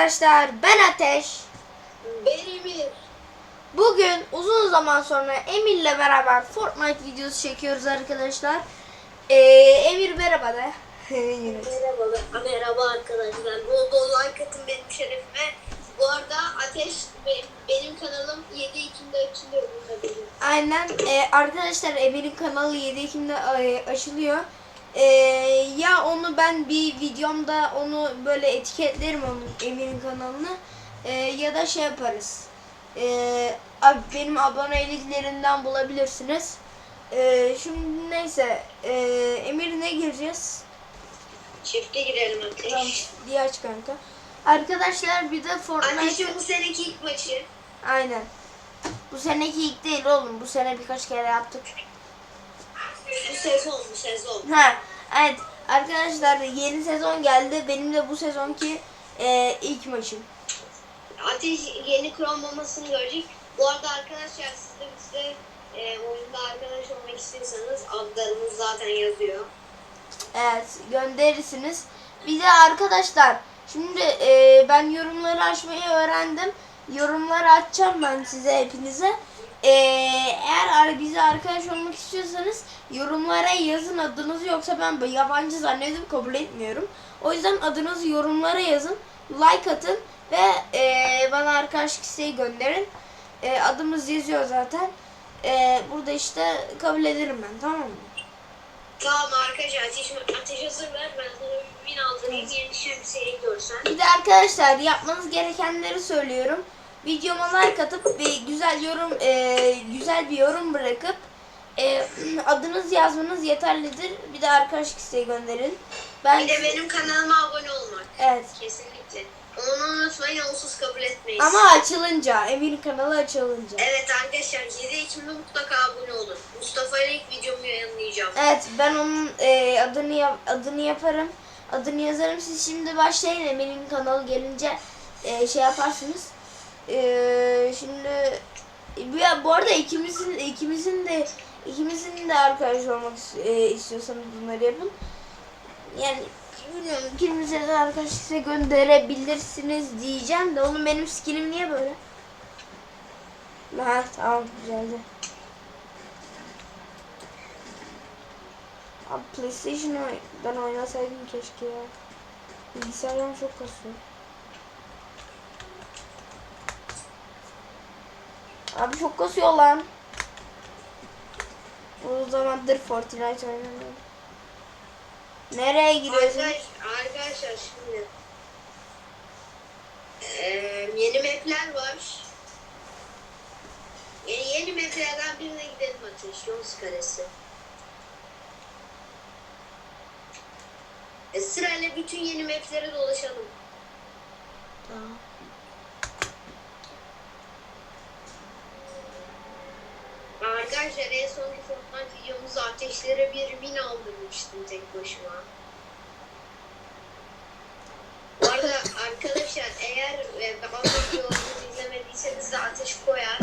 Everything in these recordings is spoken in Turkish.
arkadaşlar ben Ateş. Ben Emir. Bugün uzun zaman sonra Emir'le beraber Fortnite videosu çekiyoruz arkadaşlar. Ee, Emir merhaba de. Yine. Merhabalar. Merhaba arkadaşlar. Bol bol like atın benim şerefime. Bu arada Ateş be- benim kanalım 7 Ekim'de açılıyor benim. Aynen Ee, arkadaşlar Emir'in kanalı 7 Ekim'de e, açılıyor. Ee, ya onu ben bir videomda onu böyle etiketlerim onun Emir'in kanalını Ee, ya da şey yaparız. Ee, abi benim aboneliklerinden bulabilirsiniz. Ee, şimdi neyse ee, Emir ne gireceğiz? Çifte girelim Ateş. Tamam, diye aç kanka. Arkadaşlar bir de Fortnite Ateş'in bu seneki ilk maçı. aynen. Bu seneki ilk değil oğlum. Bu sene birkaç kere yaptık. Bu sezon bu sezon. Ha, evet arkadaşlar yeni sezon geldi. Benim de bu sezonki e, ilk maçım. Ateş yeni Chrome mamasını görecek. Bu arada arkadaşlar siz de bizde e, oyunda arkadaş olmak istiyorsanız adlarımız zaten yazıyor. Evet gönderirsiniz. Bir de arkadaşlar şimdi e, ben yorumları açmayı öğrendim. Yorumları açacağım ben size hepinize. E, eğer bize arkadaş olmak istiyorsanız yorumlara yazın adınızı yoksa ben yabancı zannedip kabul etmiyorum. O yüzden adınızı yorumlara yazın. Like atın ve e, bana arkadaşlık isteği gönderin. E, adımız yazıyor zaten. E, burada işte kabul ederim ben tamam mı? Tamam arkadaşlar ateş, ateş hazır ver. Ben sana bir win aldırayım. Yeni şemsiye görsen. Bir de arkadaşlar yapmanız gerekenleri söylüyorum. Videoma like atıp bir güzel yorum e, güzel bir yorum bırakıp e, adınız yazmanız yeterlidir. Bir de arkadaşlık isteği gönderin. Ben Bir de benim kanalıma abone olmak. evet. Kesinlikle. Onu unutmayın, onsuz kabul etmeyiz. Ama açılınca, Emir'in kanalı açılınca. Evet arkadaşlar 7 Ekim'de mutlaka abone olun. Mustafa ile ilk videomu yayınlayacağım. Evet ben onun e, adını yap- adını yaparım. Adını yazarım. Siz şimdi başlayın. Emir'in kanalı gelince e, şey yaparsınız. E, şimdi bu, bu arada ikimizin ikimizin de ikimizin de arkadaş olmak e, istiyorsanız bunları yapın. Yani bilmiyorum ikimize de arkadaş size gönderebilirsiniz diyeceğim de onun benim skinim niye böyle? Ha tamam güzeldi. Abi PlayStation'dan oynasaydım keşke ya. Bilgisayardan çok kasıyor. Abi çok kasıyor lan. O zamandır Fortnite oynamıyorum. Nereye gidiyorsun? Arkadaş, arkadaşlar şimdi eee, yeni mapler var. Yeni, yeni maplerden birine gidelim Ateş. Yunus Kalesi. E, sırayla bütün yeni maplere dolaşalım. Tamam. Arkadaşlar en sonki Fortnite videomuzda ateşlere bir min aldırmıştım tek başıma. Bu arada arkadaşlar eğer e, babam videolarını izlemediyseniz de ateş koyar.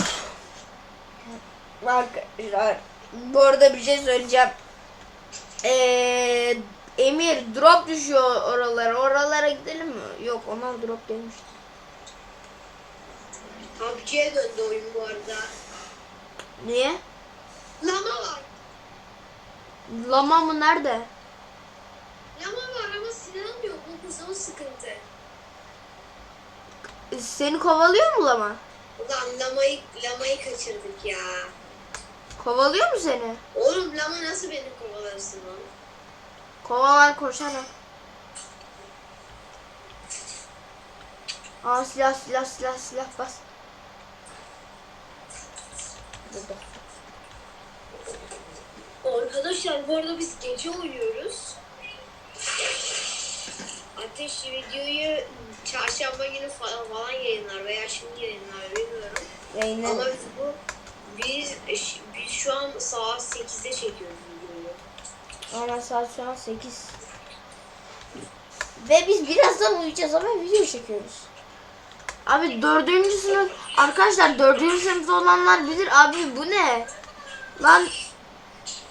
Arkadaşlar bu arada bir şey söyleyeceğim. Ee, Emir drop düşüyor oralara. Oralara gidelim mi? Yok ona drop gelmiş. PUBG'ye döndü oyun bu arada. Niye? Lama var. Lama mı nerede? Lama var ama Sinan yok. Bu kızın sıkıntı. Seni kovalıyor mu lama? Ulan lamayı, lamayı kaçırdık ya. Kovalıyor mu seni? Oğlum lama nasıl beni kovalarsın lan? Kovalar koşarak. Aa silah silah silah silah bas. Burada. Arkadaşlar bu arada biz gece oynuyoruz. Ateş videoyu çarşamba günü falan, falan yayınlar veya şimdi yayınlar bilmiyorum. Ama Yayınlar. biz bu biz biz şu an saat 8'de çekiyoruz videoyu. Ama saat şu an 8. Ve biz birazdan uyuyacağız ama video çekiyoruz. Abi dördüncü sınıf arkadaşlar dördüncü sınıfta olanlar bilir abi bu ne? Lan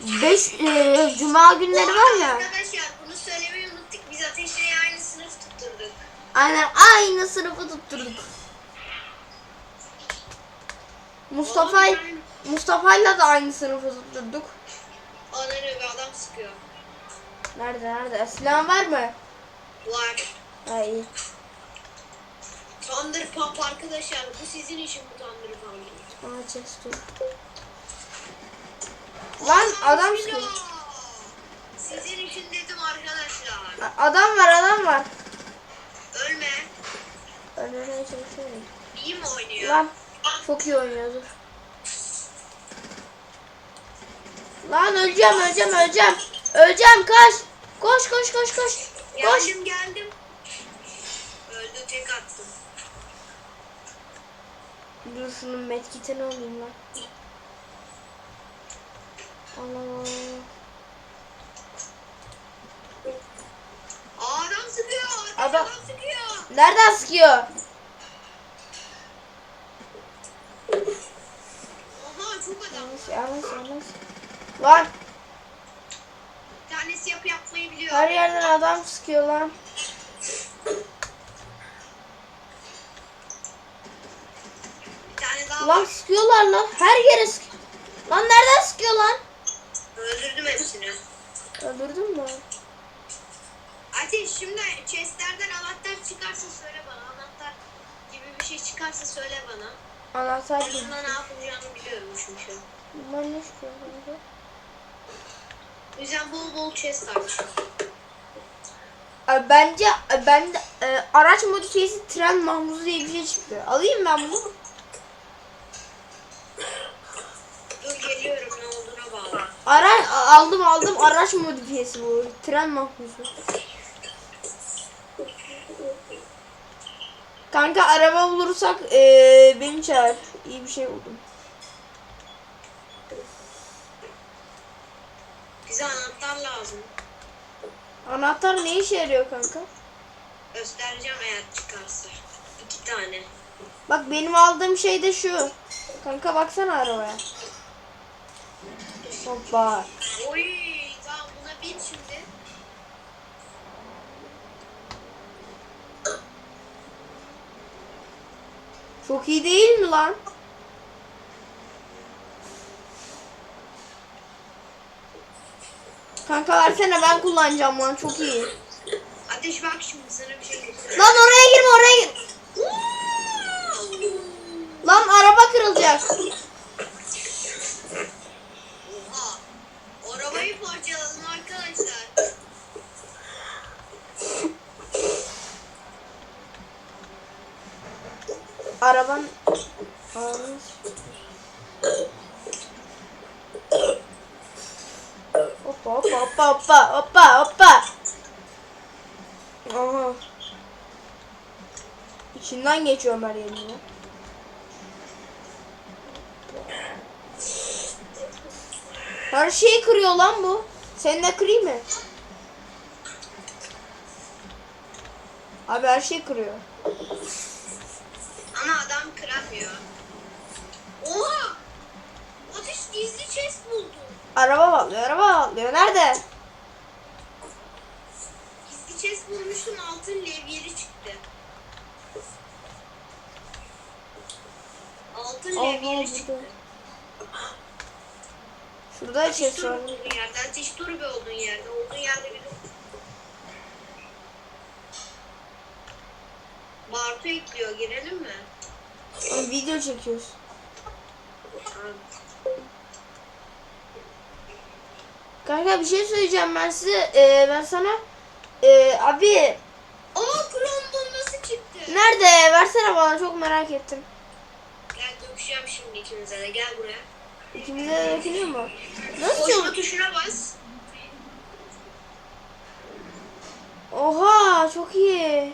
5 cuma günleri var ya. Arkadaşlar bunu söylemeyi unuttuk. Biz Ateş'le aynı sınıf tutturduk. Aynen aynı sınıfı tutturduk. Mustafa Mustafa'yla da aynı sınıfı tutturduk. Ananı bir adam sıkıyor. Nerede nerede? Silah var mı? Var. İyi. Thunder Pump arkadaşlar. Bu sizin için bu Thunder Pump. Aa chest. Lan adam sıkıyor. Sizin için dedim arkadaşlar. Adam var adam var. Ölme. Öldürmeye çalışıyorum. İyi mi oynuyor? Lan çok iyi oynuyor dur. Lan öleceğim öleceğim öleceğim. Öleceğim kaç. Koş koş koş koş. Koş. Geldim geldim. Öldü tek attım. Dur şunun medkitini alayım lan. Adam sıkıyor. Adam- Adam, sıkıyor. Nereden sıkıyor? Yanlış yanlış yanlış. Lan Bir tanesi yapı yapmayı biliyor. her yerden adam sıkıyor lan. Lan sıkıyorlar lan. Her yere sıkıyor. Lan nereden sıkıyor lan? Öldürdüm hepsini. Öldürdün mü? Ateş şimdi chestlerden anahtar çıkarsa söyle bana. Anahtar gibi bir şey çıkarsa söyle bana. Anahtar Ben gibi. onunla ne yapacağımı biliyorum çünkü. Bunlar ne lan? O yüzden bol bol chest aç. Abi Bence ben de, e, araç modifiyesi tren mahmuzu diye bir şey çıktı. Alayım ben bunu. Dur geliyorum ne olduğuna bağlı. Ara aldım aldım araç modifiyesi bu. Tren mahmuzu. Kanka araba bulursak e, beni çağır. İyi bir şey buldum. Bize anahtar lazım. Anahtar ne işe yarıyor kanka? Göstereceğim eğer çıkarsa. İki tane. Bak benim aldığım şey de şu. Kanka baksana arabaya. Hoppa. Oy tamam buna bin şimdi. Çok iyi değil mi lan? Kanka versene ben kullanacağım lan çok iyi. Ateş bak şimdi sana bir şey göstereyim. Lan oraya girme oraya gir. Lan araba kırılacak. Oha. Arabayı parçaladım arkadaşlar. Araban... Hoppa hoppa hoppa hoppa hoppa hoppa. Aha. İçinden geçiyorum her yerine. Her şeyi kırıyor lan bu. Sen de kırayım mı? Abi her şeyi kırıyor. Kıramıyor. Oha. Ateş gizli chest buldu. Araba patlıyor, araba patlıyor. Nerede? Gizli chest bulmuştum altın levyeli çıktı. Altın Aha, levyeli çıktı. Şurada Ateş chest var. olduğun yerde. Ateş dur be olduğun yerde. Olduğun yerde bir dur. Bartu ekliyor. Girelim mi? Oğlum video çekiyoruz. Kanka bir şey söyleyeceğim ben size. Ee, ben sana. Ee, abi Aa Chrome bombası çıktı. nerede? Versene bana çok merak ettim. Gel dökeceğim şimdi ikimize de. Gel buraya. İkimize de dökülüyor mu? Nasıl? Koşma tuşuna bas. Oha çok iyi.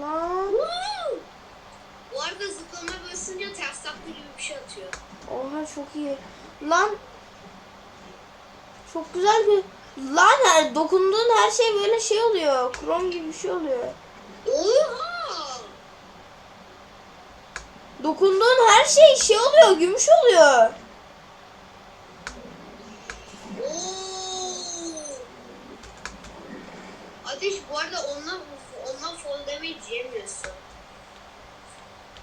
Lan. Bu arada zıplama basınca ters takla gibi bir şey atıyor. Oha çok iyi. Lan. Çok güzel bir. Lan her, dokunduğun her şey böyle şey oluyor. Krom gibi bir şey oluyor. Oha! Dokunduğun her şey şey oluyor, gümüş oluyor. Oo Yemiyorsun.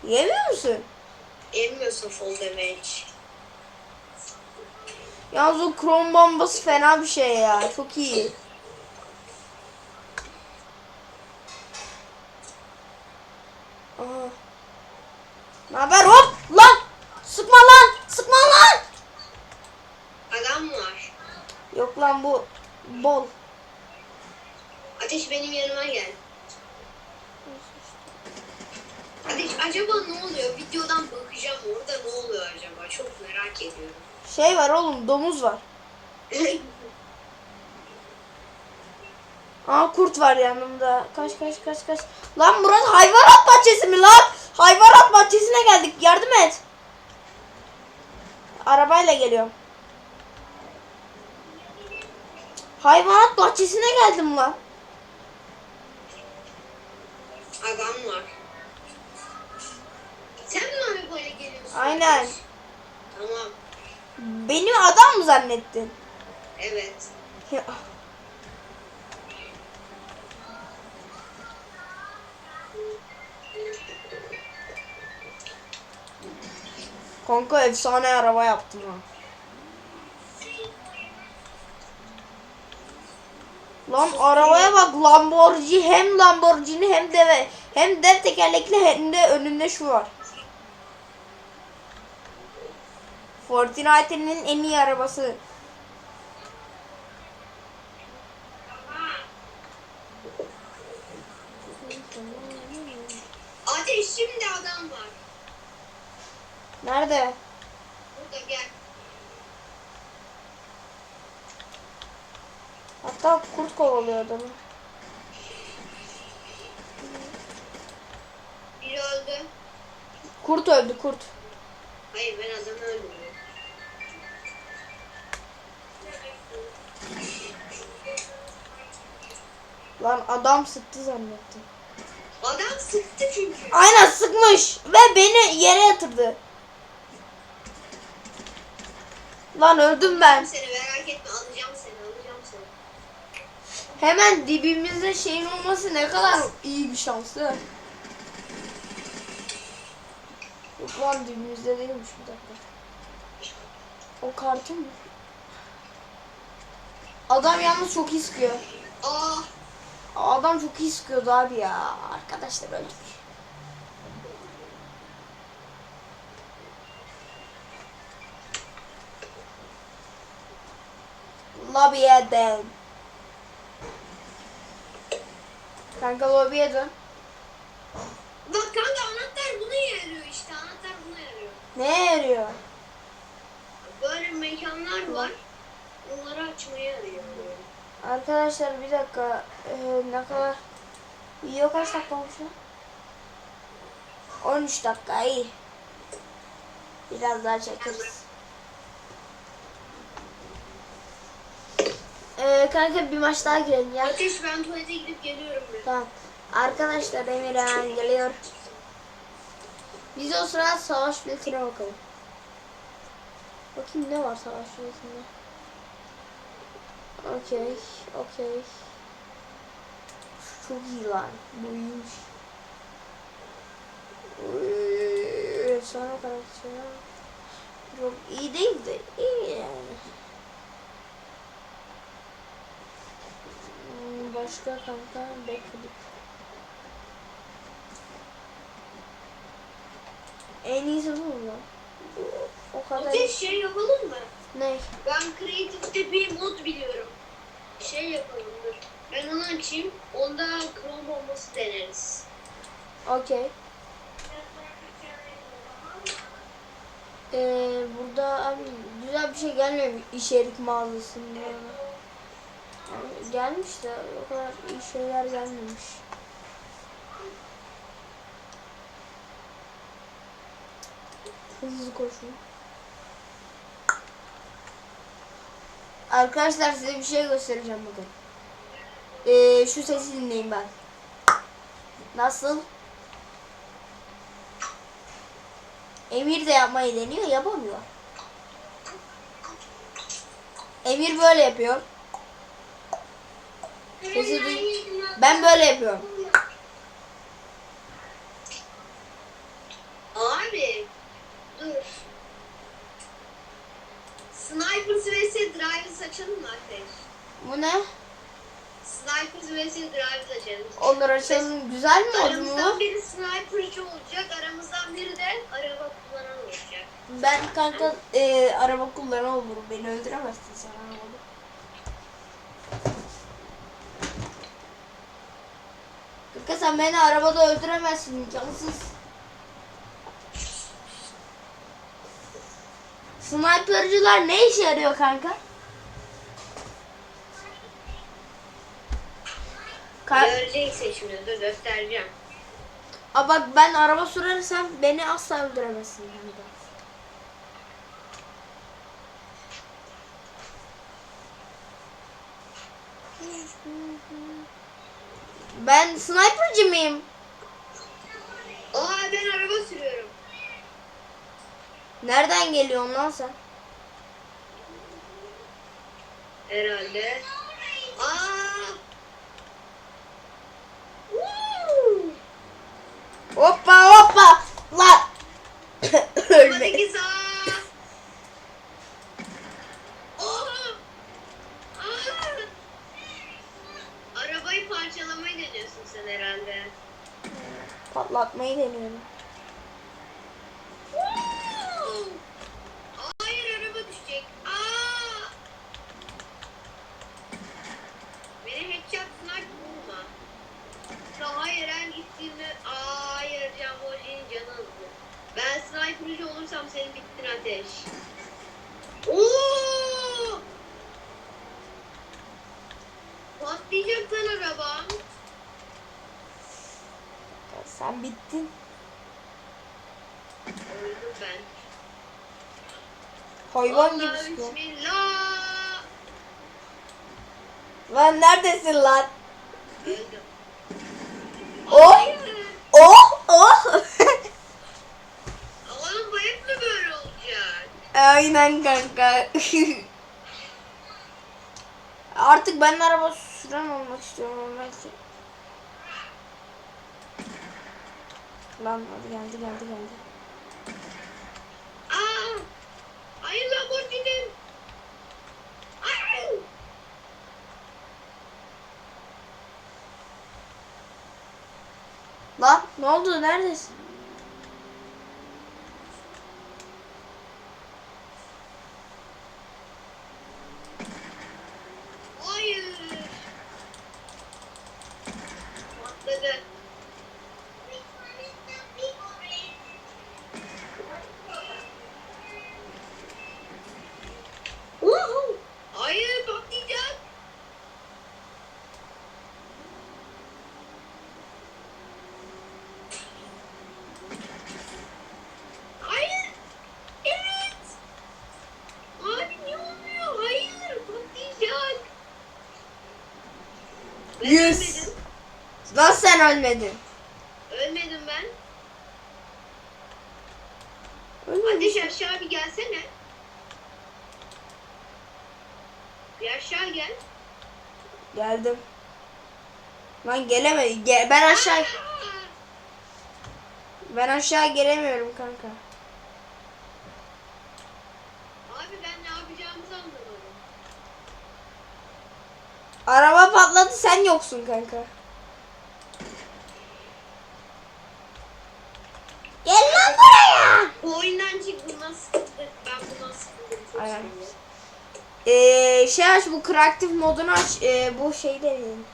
Yemiyor musun? Yemiyorsun full damage. Yalnız o krom bombası fena bir şey ya. Çok iyi. Aha. Ne haber hop lan? Sıkma lan! Sıkma lan! Adam var. Yok lan bu bol. Ateş benim yanıma gel. Acaba ne oluyor? Videodan bakacağım orada ne oluyor acaba? Çok merak ediyorum. Şey var oğlum domuz var. Aa kurt var yanımda. Kaç kaç kaç kaç. Lan burası hayvanat bahçesi mi lan? Hayvanat bahçesine geldik. Yardım et. Arabayla geliyorum. Hayvanat bahçesine geldim lan. Adam var. Aynen. Tamam. Beni adam mı zannettin? Evet. Ya. Kanka efsane araba yaptım ha. Lan arabaya bak Lamborghini hem Lamborghini hem de hem dev tekerlekli hem de önünde şu var. Fortnite'nin en iyi arabası. Lan adam sıktı zannettim. Adam sıktı çünkü. Aynen sıkmış ve beni yere yatırdı. Lan öldüm ben. Seni merak etme alacağım seni alacağım seni. Hemen dibimizde şeyin olması ne kadar iyi bir şansı. Yok lan dibimizde değilmiş bir dakika. O kartı mı? Adam yalnız çok iyi sıkıyor. Aa Adam çok iyi sıkıyordu abi ya. Arkadaşlar öldük. Lobiye dön. Kanka lobiye dön. bak kanka anahtar buna yarıyor işte anahtar buna yarıyor. Ne yarıyor? Böyle mekanlar var. Onları açmaya yarıyor. Arkadaşlar bir dakika. Ee, ne kadar? Video kaç dakika olmuş lan? 13 dakika iyi. Biraz daha çekeriz. Ee, kanka bir maç daha girelim ya. Ateş ben tuvalete gidip geliyorum ben. Tamam. Arkadaşlar Emir hemen geliyor. Biz o sırada savaş biletine bakalım. Bakayım ne var savaş biletinde. Okey, okey. Çok iyi lan. Bu iyiymiş. Sonra karakter. Çok iyi değil de iyi yani. Hmm, Başka kanka bekledik. En iyisi bu mu? O kadar. Ateş şey yapalım mı? Ne? Ben Creative'de bir mod biliyorum. Şey yapalım dur. Ben onu açayım. Onda Chrome bombası deneriz. Okey. Ee, burada abi güzel bir şey gelmiyor içerik mağazasında. Yani gelmiş de o kadar iyi şeyler gelmemiş. Hızlı koşun. Arkadaşlar size bir şey göstereceğim bugün. Ee, şu sesi dinleyin ben. Nasıl? Emir de yapmayı deniyor, yapamıyor. Emir böyle yapıyor. Sesi duy- Ben böyle yapıyorum. Açalım mı Ateş? Bu ne? Snipers vs Drivers açalım. Onları açalım. Güzel mi oldu Aramızdan mu? biri sniperci olacak, aramızdan biri de araba kullanan olacak. Ben kanka e, araba kullanan olurum. Beni öldüremezsin sen arabada. Kanka sen beni arabada öldüremezsin cansız. Sniper'cılar ne işe yarıyor kanka? Göreceksin şimdi, dur göstereceğim. Aa bak ben araba sürersem beni asla öldüremezsin kanka. Ben sniper'cı mıyım? Aa ben araba sürüyorum. Nereden geliyorsun lan sen? Herhalde. Aa! Hoppa hoppa! Lan! Ölme. Hadi sağ. Oha! Aa! Arabayı parçalamayı deniyorsun sen herhalde. Patlatmayı deniyorum. Woo! Hayır araba düşecek. Aa! Beni headshot sniper vurma. Ya hayır en gittiğimde hayır Can Bolli'nin canı hızlı. Ben sniperci olursam senin bittin ateş. Oo! Patlayacak lan arabam. Sen bittin. Öldüm ben. Hayvan gibi Allah sıkıyor. bismillah. Lan neredesin lan? Öldüm. Oh! Oh! Oh! Oğlum bu hep mi böyle olacak? Aynen kanka. Artık ben araba süren olmak istiyorum belki. Lan hadi geldi geldi geldi. Aa! Hayır Lamborghini. Ay! Lan ne oldu neredesin? Hayır. Patladı. Woohoo! Hayır patlayacak. Hayır. Evet. Abi ne oluyor? Hayır patlayacak. Ben Yes. ölmedim. Lan sen ölmedin. Ölmedim ben. Ölmedin. Ateş aşağı bir gelsene. Bir aşağı gel. Geldim. Lan gelemedi. Ge- ben aşağı ben aşağı gelemiyorum kanka. Abi ben ne yapacağımızı anlamadım. Araba patladı sen yoksun kanka. Gel lan buraya. Bu oyundan çık bundan sıkıldık. Ben bundan sıkıldım. Çok Aynen. sıkıldım. Ee, şey aç bu kreatif modunu aç. Ee, bu şey deneyelim.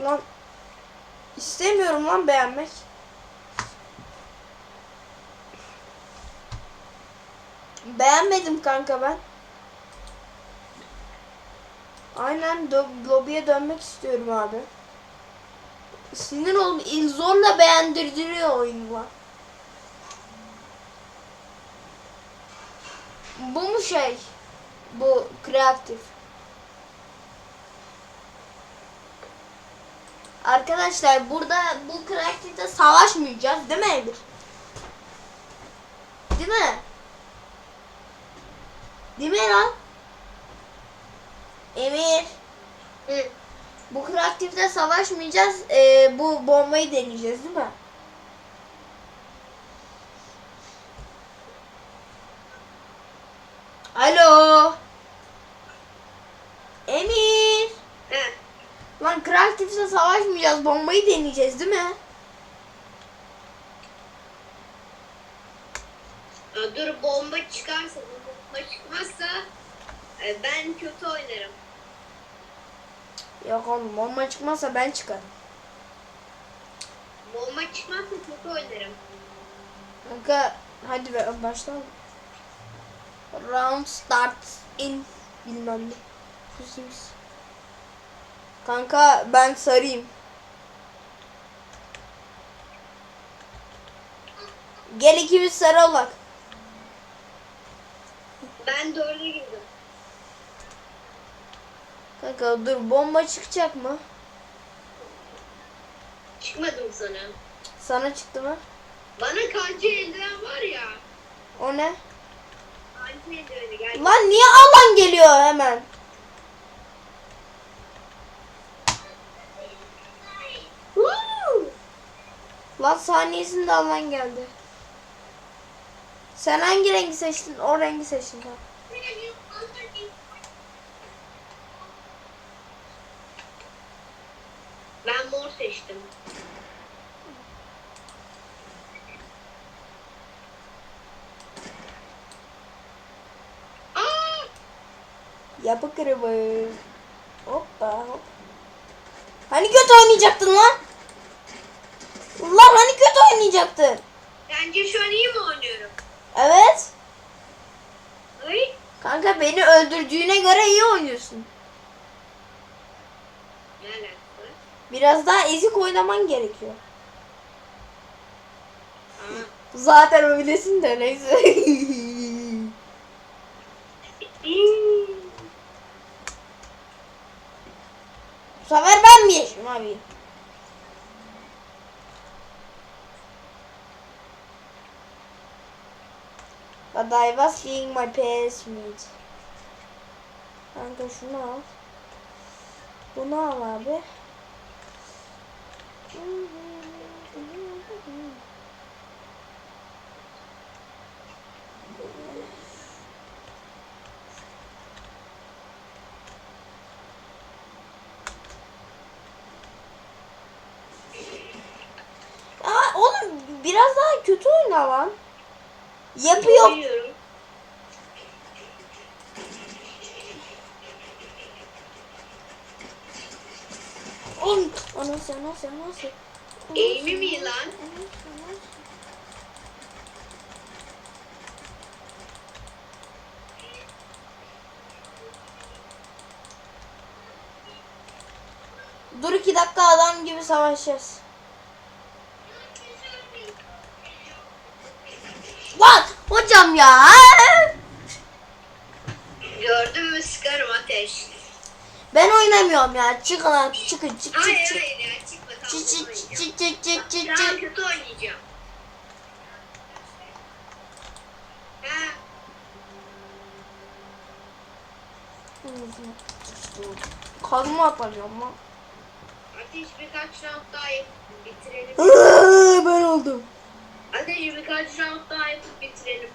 Lan istemiyorum lan beğenmek. Beğenmedim kanka ben. Aynen lobiye dönmek istiyorum abi. Sinir oldum. Zorla beğendirdiriyor oyunu lan. Bu mu şey? Bu kreatif. Arkadaşlar burada bu kreatifte savaşmayacağız değil mi Emir? Değil mi? Değil mi lan? Emir. Hı. Bu aktifte savaşmayacağız. Ee, bu bombayı deneyeceğiz değil mi? Alo. Emir. Hı. Lan Craftif'le savaşmayacağız. Bombayı deneyeceğiz değil mi? Dur bomba çıkarsa, bomba çıkmazsa e, ben kötü oynarım. Yok oğlum bomba çıkmazsa ben çıkarım. Bomba çıkmazsa kötü oynarım. Kanka hadi be başlayalım. Round start in bilmem ne. Kuzimiz. Kanka ben sarayım. Gel ikimiz sarı olak. Ben dörde girdim. Kanka dur bomba çıkacak mı? Çıkmadım sana. Sana çıktı mı? Bana kancı eldiven var ya. O ne? Kancı eldiveni gel. Lan niye alan geliyor hemen? Lan saniyesinde alan geldi. Sen hangi rengi seçtin? O rengi seçtin. Tamam. Ben mor seçtim. Aa! Yapı kırımı. Hoppa hop. Hani kötü oynayacaktın lan? Lan hani kötü oynayacaktın? Bence şu an iyi mi oynuyorum? Evet. Ay. Kanka beni öldürdüğüne göre iyi oynuyorsun. Ne alakası? Biraz daha ezik oynaman gerekiyor. Aa. Zaten öylesin de neyse. Bu sefer ben mi yaşıyorum abi? But I was seeing my passmate. Kanka şunu al. Bunu al abi. Aa biraz daha kötü oyna lan. Yapı yok. Biliyorum. Oğlum anası anası anası. Eğimi mi lan? Dur iki dakika adam gibi savaşacağız. Lan hocam ya. Gördün mü sıkarım ateş. Ben oynamıyorum ya. Çıkın lan çıkın çık çık Hayır çık. hayır ya çıkma tamam Çık çık çık çık çık çık çık. kötü oynayacağım. Ha, Kazma yapacağım lan. ateş birkaç round daha yapıp bitirelim. Ben oldum. Ateş birkaç round daha yapıp bitirelim.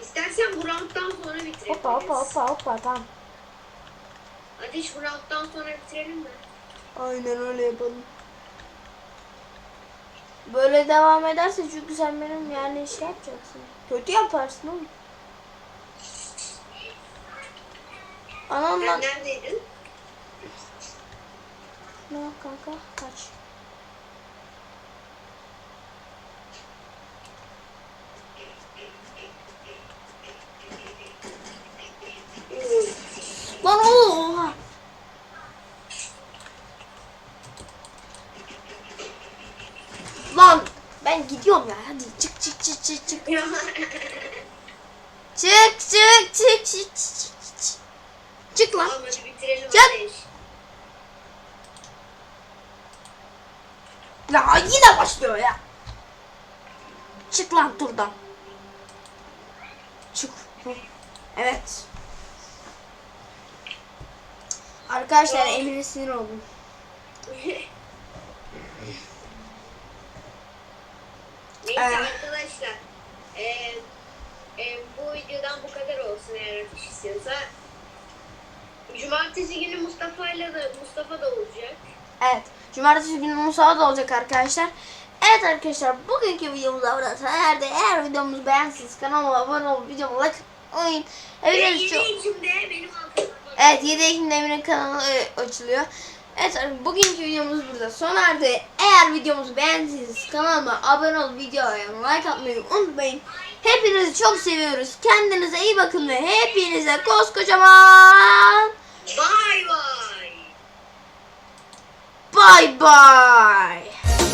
İstersen bu rounddan sonra bitirelim. Hoppa hoppa hoppa hoppa tamam. Ateş bu rounddan sonra bitirelim mi? Aynen öyle yapalım. Böyle devam ederse çünkü sen benim yani şey yapacaksın. Kötü yaparsın oğlum. Anam lan. neredeydin? Ne yap kanka? Kaç. Lan oha. Lan ben gidiyorum ya. Hadi çık çık çık çık çık. Çık çık çık çık çık çık. Çık lan. Tamam hadi bitirelim Gel. Ateş. Ya yine başlıyor ya. Çık lan turdan. Çık. Evet. Arkadaşlar Emir'e sinir oldum. ne Neyse Evet. arkadaşlar. E, e, bu videodan bu kadar olsun eğer ateş istiyorsa. Cumartesi günü Mustafa ile de Mustafa da olacak. Evet. Cumartesi günü Musa da olacak arkadaşlar. Evet arkadaşlar bugünkü videomuz burada sona erdi. Eğer videomuzu beğendiyseniz kanalıma abone olup videomu like atmayın. Ve Hepiniz 7 çok... Ekim'de benim Evet 7 Ekim'de Emir'in kanalı e, açılıyor. Evet arkadaşlar, bugünkü videomuz burada sona erdi. Eğer videomuzu beğendiyseniz kanalıma abone olup videoya like atmayı unutmayın. Hepinizi çok seviyoruz. Kendinize iyi bakın ve hepinize koskocaman Bay bay. Bye-bye!